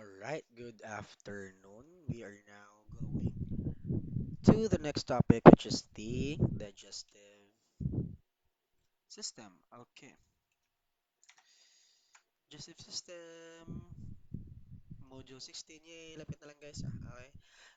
Alright, good afternoon. We are now going to the next topic, which is the digestive system. Okay, digestive system, module 16. Yay, lapit na lang guys. Ah, okay.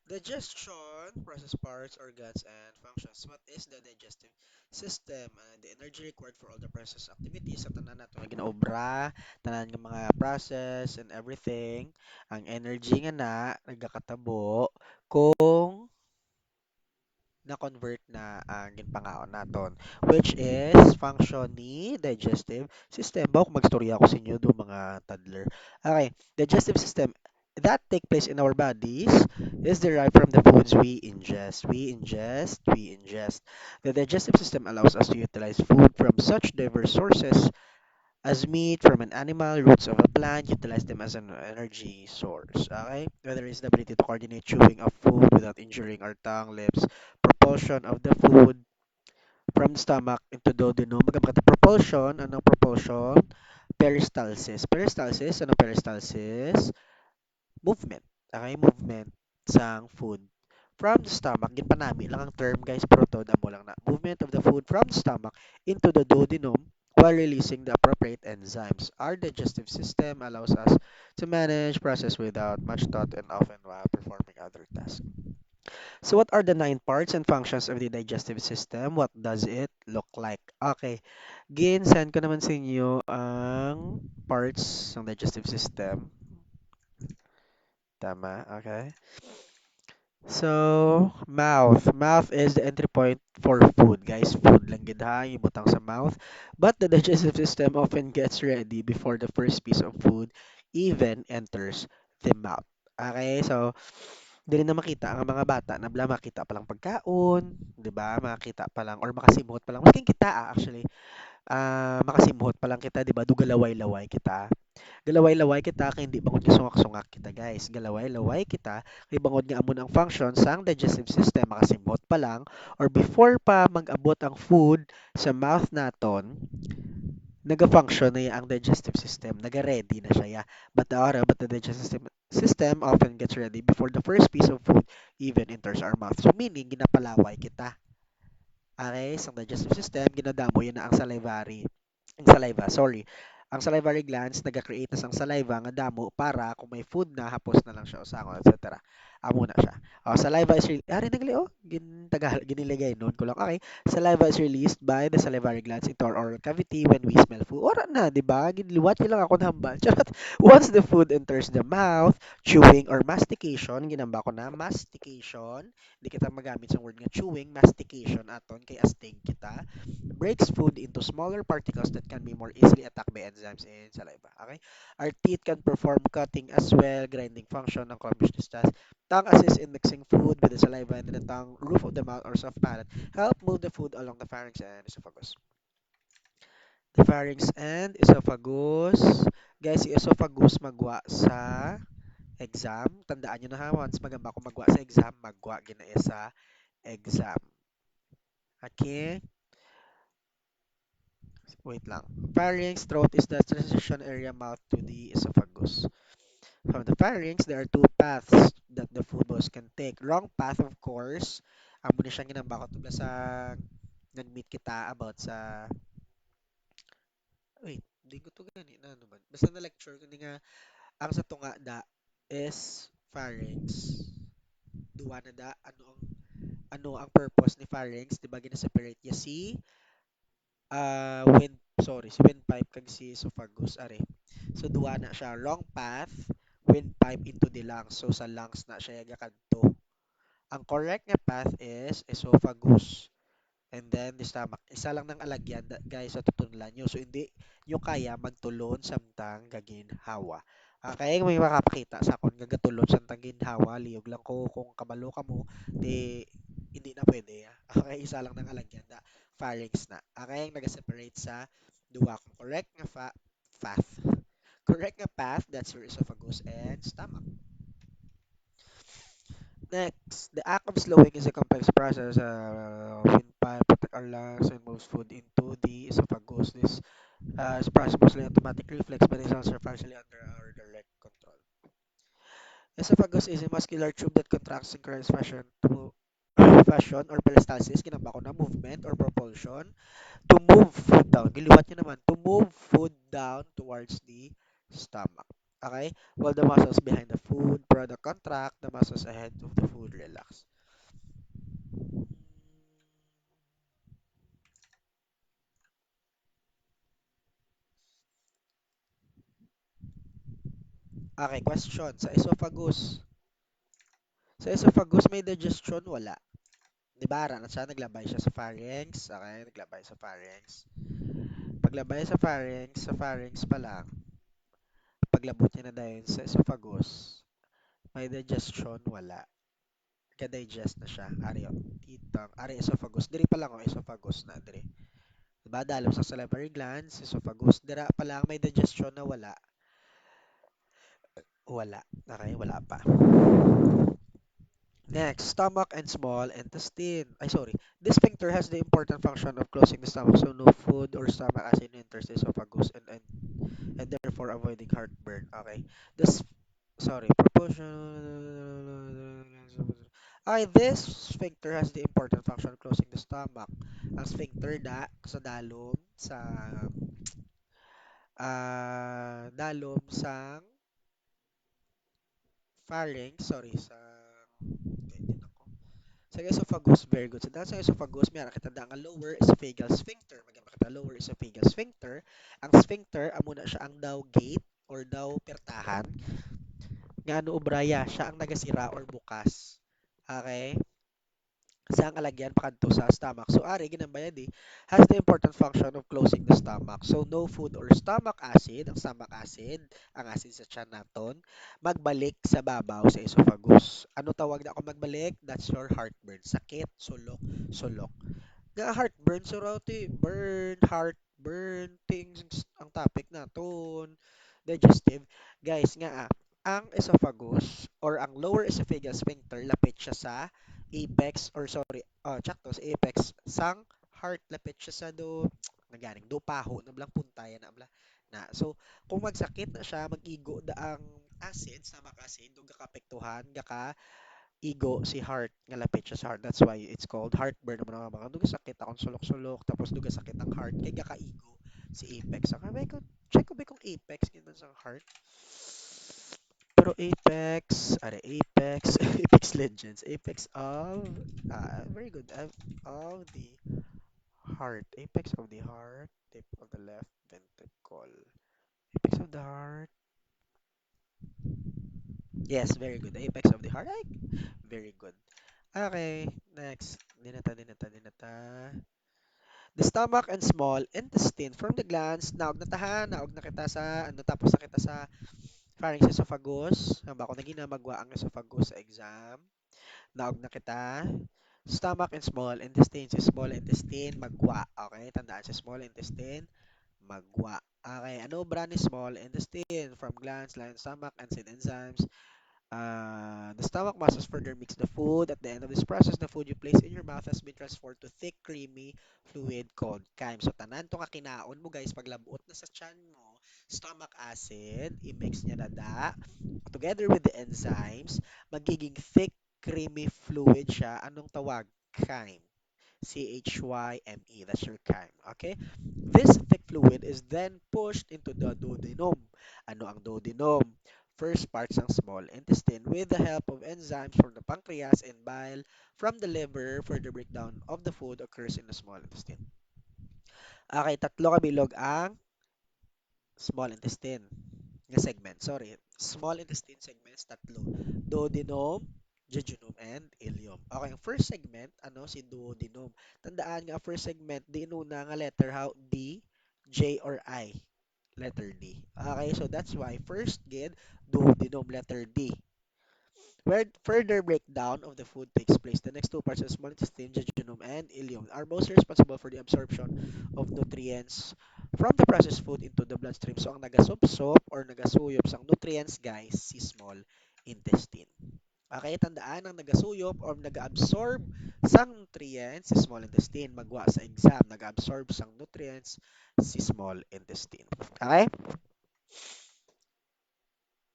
Digestion, process parts, organs, and functions. What is the digestive system? Uh, the energy required for all the process activities sa tanan nato nga ginaobra, tanan nga mga process and everything. Ang energy nga na nagakatabo kung na-convert na ang ginpangaon naton which is function ni digestive system. Bawa kung magstorya ako sa inyo do mga toddler. Okay, digestive system that take place in our bodies is derived from the foods we ingest. We ingest, we ingest. The digestive system allows us to utilize food from such diverse sources as meat from an animal, roots of a plant, utilize them as an energy source. Okay? Whether it's the ability to coordinate chewing of food without injuring our tongue, lips, propulsion of the food from the stomach into the duodenum. Magkabakit propulsion, anong propulsion? Peristalsis. Peristalsis, anong peristalsis? Movement. Okay? Movement sang food from the stomach. Ginpanami lang ang term guys, pero to mo lang na. Movement of the food from the stomach into the duodenum while releasing the appropriate enzymes. Our digestive system allows us to manage process without much thought and often while performing other tasks. So what are the nine parts and functions of the digestive system? What does it look like? Okay. Gin-send ko naman sa inyo ang parts ng digestive system. Tama, okay. So, mouth. Mouth is the entry point for food, guys. Food lang gid ha, ibutang sa mouth. But the digestive system often gets ready before the first piece of food even enters the mouth. Okay, so dili na makita ang mga bata na bla makita pa lang pagkaon, 'di ba? Makita pa lang or makasimuhot pa lang. Maskin kita ah, actually. Ah, makasimuhot pa lang kita, 'di ba? Dugalaway-laway kita. Galaway-laway kita kay hindi bangod nga sungak-sungak kita, guys. Galaway-laway kita kay bangod nga amon ang function sang digestive system makasimbot pa lang or before pa mag-abot ang food sa mouth naton, naga-function na ang digestive system, naga-ready na siya ya. But the other, but the digestive system, often gets ready before the first piece of food even enters our mouth. So meaning ginapalaway kita. Okay, sa digestive system, ginadamo na ang salivary. Ang saliva, sorry ang salivary glands naga-create na sang saliva nga damo para kung may food na hapos na lang siya usangon etc. Amo na siya. Oh, saliva is re- Ari nagali oh, gin tagal giniligay noon ko lang. Okay. Saliva is released by the salivary glands into our oral cavity when we smell food. Ora na, di ba? Ginliwat lang ako hambal. Charot. Once the food enters the mouth, chewing or mastication, ginamba ko na mastication. Di kita magamit sa word nga chewing, mastication aton kay astig kita breaks food into smaller particles that can be more easily attacked by enzymes in saliva. Okay? Our teeth can perform cutting as well, grinding function, accomplish this task. Tongue assists in mixing food with the saliva and the tongue, roof of the mouth or soft palate help move the food along the pharynx and esophagus. The pharynx and esophagus. Guys, si esophagus magwa sa exam. Tandaan nyo na ha, once magamba ko magwa sa exam, magwa gina sa exam. Okay? Wait lang. Pharynx, throat is the transition area mouth to the esophagus. From the pharynx, there are two paths that the food boss can take. Wrong path, of course. Amo ni siyang ginambakot tubla sa nag-meet kita about sa Wait, hindi ko to gani na ano man. Basta na lecture ko nga ang sa tunga da is pharynx. Duwa na da ano ang ano ang purpose ni pharynx, di ba gina-separate niya si uh, wind sorry si windpipe kag si esophagus are so duwa na siya wrong path windpipe into the lungs. So sa lungs na siya gakadto ang correct nga path is esophagus. And then the stomach. Isa lang ng alagyan guys sa tutunlan nyo. So hindi nyo kaya magtulon samtang gaginhawa Okay, may makapakita sa akon gagatulon samtang ginhawa liyog lang ko kung kabalo ka mo di hindi na pwede. Ah. Okay, isa lang ng alagyan da pharynx na. Okay, naga-separate sa duwa correct nga fa- path. Correct nga path, that's your esophagus and stomach. Next, the act of slowing is a complex process. Uh, windpipe protect our lungs and moves food into the esophagus. This uh, is process mostly automatic reflex, but is also partially under our direct control. Esophagus is a muscular tube that contracts in a synchronous fashion to fashion or peristalsis, ginamba ko na movement or propulsion to move food down. Giliwat nyo naman, to move food down towards the stomach. Okay? While the muscles behind the food product contract, the muscles ahead of the food relax. Okay, question. Sa esophagus. Sa esophagus, may digestion? Wala. Di ba, na siya, naglabay siya sa pharynx. Okay, naglabay sa pharynx. Paglabay sa pharynx, sa pharynx pa lang, paglabot niya na dahil sa esophagus, may digestion? Wala. Ka-digest na siya. Ari, oh, titang, ari esophagus. Diri pa lang, oh, esophagus na, diri. Diba, dalom sa salivary glands, esophagus. Dira pa lang, may digestion na wala. Wala. Okay, wala pa. Next, stomach and small intestine. Ay, sorry. This sphincter has the important function of closing the stomach so no food or stomach acid enters the esophagus and, and, and therefore avoiding heartburn. Okay. This, sorry, proportion. Ay, this sphincter has the important function of closing the stomach. Ang sphincter da sa dalom sa ah dalom sa pharynx, sorry, sa. Sa esophagus, very good. So, dahil sa esophagus, may kita ang lower esophageal sphincter. Maganda kita lower esophageal sphincter. Ang sphincter, amo na siya ang daw gate or daw pertahan. Nga ano ubraya, siya ang nagasira or bukas. Okay? Sa ang alagyan pakadto sa stomach. So ari ginambaya di has the important function of closing the stomach. So no food or stomach acid, ang stomach acid, ang acid sa tiyan naton, magbalik sa babaw sa esophagus. Ano tawag na ako magbalik? That's your heartburn. Sakit, sulok, sulok. Nga heartburn so raw ti burn, heartburn, things ang topic naton. Digestive. Guys, nga ah, ang esophagus or ang lower esophageal sphincter lapit siya sa apex or sorry, uh, sakto sa apex sang heart lapit siya sa do naganing do paho na blang puntayan na bla na. So, kung magsakit na siya, mag-igo da ang acid, stomach acid, do gakapektuhan, gaka igo si heart nga lapit siya sa heart. That's why it's called heartburn naman ang mga duga sakit akong sulok-sulok tapos duga sakit ang heart kay gakaigo si apex. Saka may ko check ko ba kung apex ginan sa heart. Pero Apex, ano, Apex, Apex Legends, Apex of, uh, very good, of, of the heart, Apex of the heart, tip of the left ventricle, Apex of the heart, yes, very good, Apex of the heart, ay, very good. Okay, next, dinata, dinata, dinata. The stomach and small intestine from the glands, naog na tahan, naog na kita sa, ano, tapos na kita sa pharynx esophagus, ang bako na ginamagwa ang esophagus sa exam. Naog na kita. Stomach and small intestine. Sa small intestine, magwa. Okay? Tandaan sa small intestine, magwa. Okay. Ano ba ni small intestine? From glands, lion stomach, and sin enzymes. Uh, the stomach muscles further mix the food. At the end of this process, the food you place in your mouth has been transformed to thick, creamy fluid called chyme. So, tanan to nga kinaon mo guys, pag labuot na sa tiyan mo, stomach acid, i-mix niya na da, together with the enzymes, magiging thick, creamy fluid siya. Anong tawag? Chyme. C-H-Y-M-E. That's your chyme. Okay? This thick fluid is then pushed into the duodenum. Ano ang duodenum? First parts ng small intestine with the help of enzymes from the pancreas and bile from the liver. Further breakdown of the food occurs in the small intestine. Okay, tatlo kabilog ang small intestine nga segment. Sorry, small intestine segments, tatlo. Duodenum, jejunum, and ileum. Okay, ang first segment, ano, si duodenum. Tandaan nga, first segment, di inuna nga letter, how? D, J, or I. Letter D. Okay, so that's why first gid, duodenum, letter D. Where further breakdown of the food takes place, the next two parts of small intestine, jejunum and ileum, are mostly responsible for the absorption of nutrients from the processed food into the bloodstream. So, ang nagasupsop or nagasuyop sang nutrients, guys, si small intestine. Okay, tandaan ang nagasuyop or nag-absorb sang nutrients si small intestine. Magwa sa exam, nag-absorb sang nutrients si small intestine. Okay?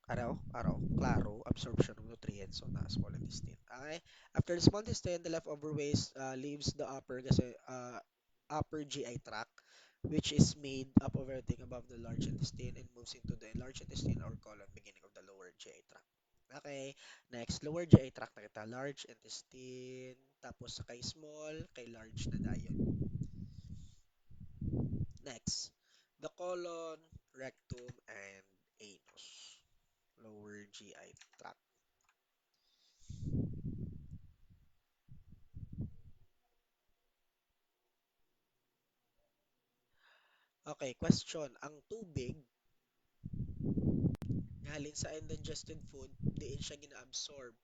Araw, araw, klaro, absorption of nutrients on the small intestine. Okay? After the small intestine, the leftover waste uh, leaves the upper kasi uh, upper GI tract, which is made up of everything above the large intestine and moves into the large intestine or colon, beginning of the lower GI tract. Okay, next, lower GI tract na kita, large intestine, tapos kay small, kay large na dayon. Next, the colon, rectum, and anus, lower GI tract. Okay, question. Ang tubig, galing sa indigested food, diin siya gina-absorb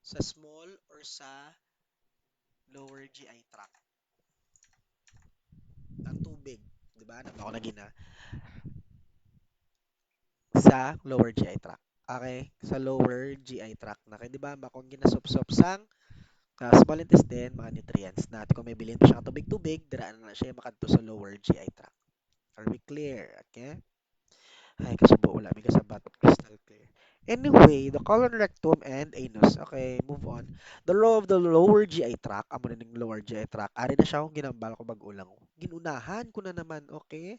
sa small or sa lower GI tract. Ang tubig, di ba? Napa ako na gina sa lower GI tract. Okay, sa lower GI tract na di ba makong ginasopsop sang uh, small intestine mga nutrients na kung may bilhin pa siya ka tubig-tubig diraan na siya makadto sa lower GI tract. Are we clear? Okay? Ay, kasubo wala mi kasabat crystal clear. Anyway, the colon, rectum, and anus. Okay, move on. The law of the lower GI tract, amo na ning lower GI tract. Ari na siya kung ginambal ko bag-ulang. Ginunahan ko na naman, okay?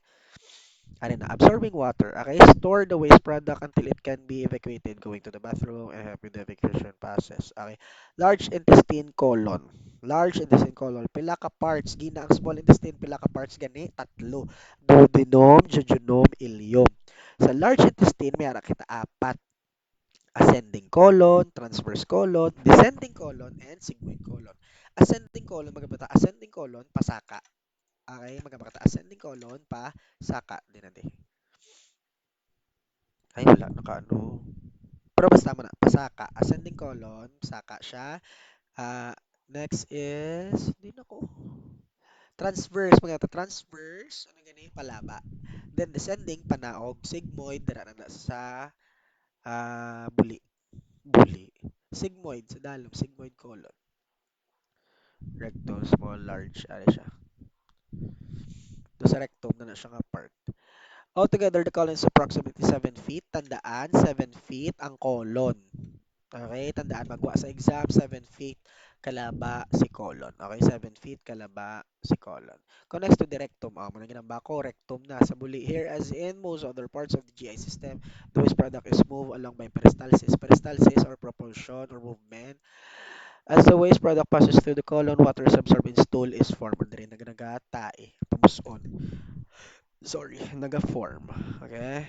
Ari na, absorbing water. Okay, store the waste product until it can be evacuated going to the bathroom and help with the evacuation process. Okay, large intestine colon. Large intestine colon. Pila ka parts. Gina ang small intestine, pila ka parts gani? Tatlo. Duodenum, jejunum, ileum. Sa large intestine, may kita apat. Ascending colon, transverse colon, descending colon, and sigmoid colon. Ascending colon, magabata, ascending colon, pasaka. Okay, magabata, ascending colon, pasaka. Di na di. Ay, wala, nakaano. Pero basta mo na, pasaka. Ascending colon, pasaka siya. Ah, next is, di na ko. Transverse, magabata, transverse, ano gani, palaba. Then descending, panaog, sigmoid, dira na sa ah, buli. Buli. Sigmoid, sa dalom, sigmoid colon. Rectum, small, large, ano siya. Do sa rectum na na siya nga part. Altogether, the colon is approximately 7 feet. Tandaan, 7 feet ang colon. Okay, tandaan, magwa sa exam, 7 feet kalaba si colon. Okay, 7 feet kalaba si colon. Connects to the rectum. Oh, muna ginamba ko, rectum na sa buli. Here, as in most other parts of the GI system, the waste product is moved along by peristalsis. Peristalsis or propulsion or movement. As the waste product passes through the colon, water is absorbed in stool is formed. Diri na nagatae. Tumuson. Sorry, naga-form. Okay?